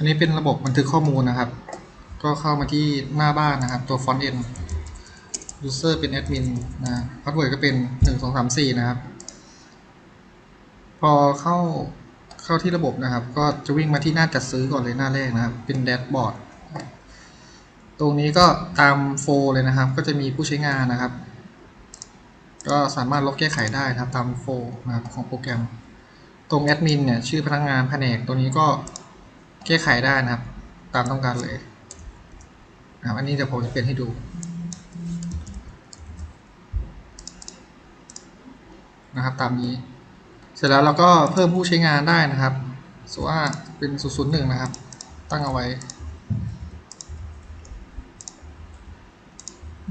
อันนี้เป็นระบบบันทึกข้อมูลนะครับ ก็เข้ามาที่หน้าบ้านนะครับ ตัว front end user เป็น admin นะ password ก็เป็น 1 2 3 4 นะครับ พอเข้าเข้าที่ระบบนะครับ ก็จะวิ่งมาที่หน้าจัดซื้อก่อนเลยหน้าแรกนะครับ เป็นแดชบอร์ดตรงนี้ก็ตามโฟล์เลยนะครับ ก็จะมีผู้ใช้งานนะครับ ก็สามารถลบแก้ไขได้นะครับตามโฟล์นะครับของโปรแกรม ตรงแอดมินเนี่ยชื่อพนักงานแผนกตัวนี้ก็ แก้ไขได้นะครับ ตามต้องการเลยนะครับอันนี้เดี๋ยวผมจะเปลี่ยนให้ดูนะครับตามนี้ เสร็จแล้วเราก็เพิ่มผู้ใช้งานได้นะครับสว่าเป็น001นะครับ ตั้งเอาไว้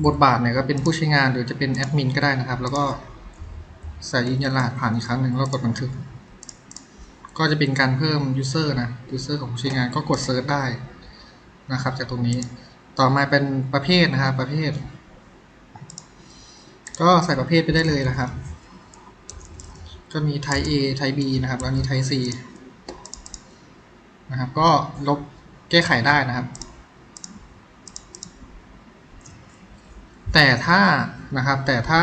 บทบาทเนี่ยก็เป็นผู้ใช้งานหรือจะเป็นแอดมินก็ได้นะครับ แล้วก็ใส่ยืนยันรหัสผ่านอีกครั้งหนึ่งแล้วกดบันทึก ก็จะเป็นการเพิ่ม user นะ user ของผู้ใช้งานก็กดเซิร์ชได้นะครับ จากตรงนี้ต่อมาเป็นประเภทนะครับประเภท ก็ใส่ประเภทไปได้เลยนะครับ ก็มี type A type B นะครับแล้วนี้ type C นะครับ ก็ลบแก้ไขได้นะครับ แต่ถ้านะครับแต่ถ้า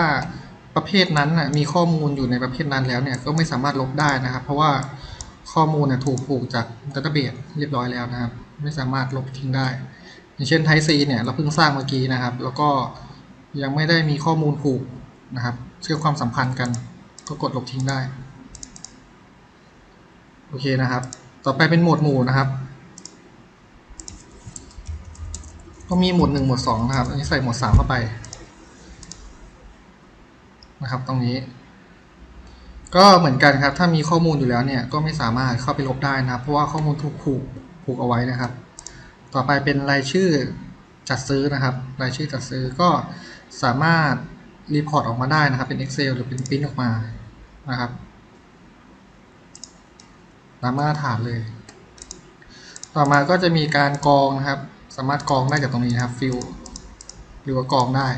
ประเภทนั้นนะมีข้อมูลอยู่ในประเภทนั้นแล้วเนี่ยก็ไม่สามารถลบได้นะครับ เพราะว่า ข้อมูลเนี่ยถูกผูกจากดัตเตอร์เบสเรียบร้อยแล้วนะครับ ไม่สามารถลบทิ้งได้ อย่างเช่น Type C เนี่ยเราเพิ่งสร้างเมื่อกี้นะครับ แล้วก็ยังไม่ได้มีข้อมูลผูกนะครับเชื่อมความสัมพันธ์กัน ก็กดลบทิ้งได้ โอเคนะครับ ต่อไปเป็นหมวดหมู่นะครับก็มีหมวดหนึ่งหมวดสองนะครับ อันนี้ใส่หมวดสามเข้าไป นะครับ ตรงนี้ ก็เหมือนกันครับ ถ้ามีข้อมูลอยู่แล้วเนี่ยก็ไม่สามารถเข้าไปลบได้นะครับ เพราะว่าข้อมูลถูกผูกผูกเอาไว้นะครับ ต่อไปเป็นรายชื่อจัดซื้อนะครับ รายชื่อจัดซื้อก็สามารถรีพอร์ตออกมาได้นะครับ เป็น Excel หรือเป็นปริ้นออกมานะครับตามมาตรฐานเลย ต่อมาก็จะมีการกรองนะครับ สามารถกรองได้จากตรงนี้นะครับฟิลหรือว่ากรองได้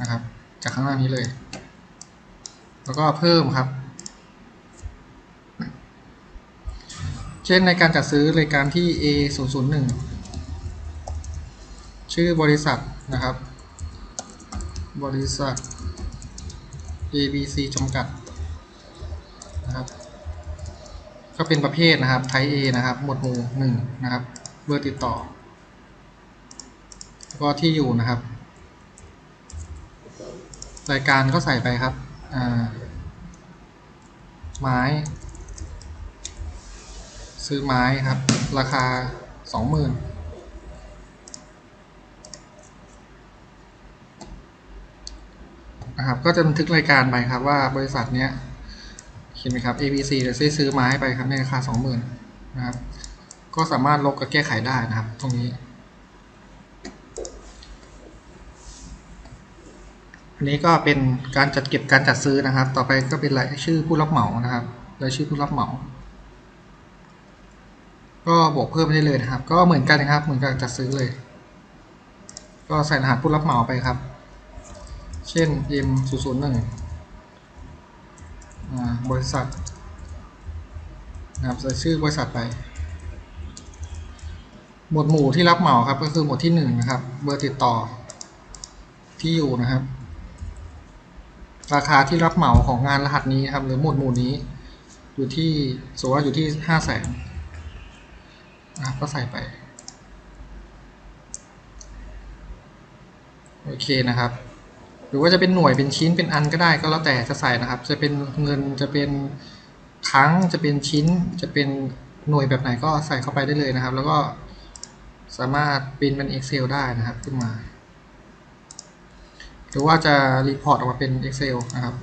นะครับ จากข้างล่างนี้เลย แล้วก็เพิ่มครับ เช่นในการจัดซื้อรายการที่ A 0 0 1ชื่อบริษัทนะครับ บริษัท ABC จำกัดนะครับ ก็เป็นประเภทนะครับ Type A นะครับ หมวดหมู่หนึ่งนะครับ เบอร์ติดต่อแล้วก็ที่อยู่นะครับ รายการก็ใส่ไปครับอ่าไม้ ซื้อไม้ครับ ราคาสองหมื่นนะครับก็จะบันทึกรายการไปครับว่าบริษัทเนี้ยเห็นไหมครับ ABC เดี๋ยวซื้อไม้ไปครับในราคาสองหมื่นนะครับ ก็สามารถลบกับแก้ไขได้นะครับ ตรงนี้อันนี้ก็เป็นการจัดเก็บการจัดซื้อนะครับ ต่อไปก็เป็นรายชื่อผู้รับเหมานะครับ รายชื่อผู้รับเหมา ก็บวกเพิ่มได้เลยนะครับ ก็เหมือนกันนะครับ เหมือนกับจัดซื้อเลย ก็ใส่รหัสผู้รับเหมาไปครับ เช่น M 0 0 1อ่าบริษัทนะครับใส่ชื่อบริษัทไป หมวดหมู่ที่รับเหมาครับ ก็คือหมวดที่หนึ่งนะครับ เบอร์ติดต่อที่อยู่นะครับ ราคาที่รับเหมาของงานรหัสนี้ครับ หรือหมวดหมู่นี้ อยู่ที่สมมติว่าอยู่ที่ห้าแสน นะครับก็ใส่ไป โอเคนะครับ หรือว่าจะเป็นหน่วยเป็นชิ้นเป็นอันก็ได้ก็แล้วแต่จะใส่นะครับ จะเป็นเงินจะเป็นครั้งจะเป็นชิ้นจะเป็นหน่วยแบบไหนก็ใส่เข้าไปได้เลยนะครับ แล้วก็สามารถปรินเป็น Excel ได้นะครับขึ้นมา หรือว่าจะรีพอร์ตออกมาเป็น Excel นะครับ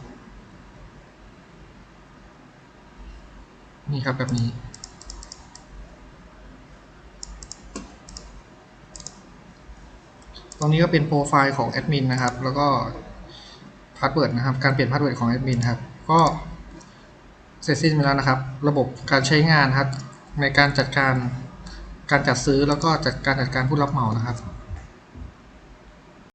นี่ครับแบบนี้ ตรงนี้ก็เป็นโปรไฟล์ของแอดมินนะครับ แล้วก็พาสเวิร์ดนะครับ การเปลี่ยนพาสเวิร์ดของแอดมินครับ ก็เสร็จสิ้นไปแล้วนะครับ ระบบการใช้งานครับ ในการจัดการการจัดซื้อแล้วก็จัดการจัดการผู้รับเหมานะครับ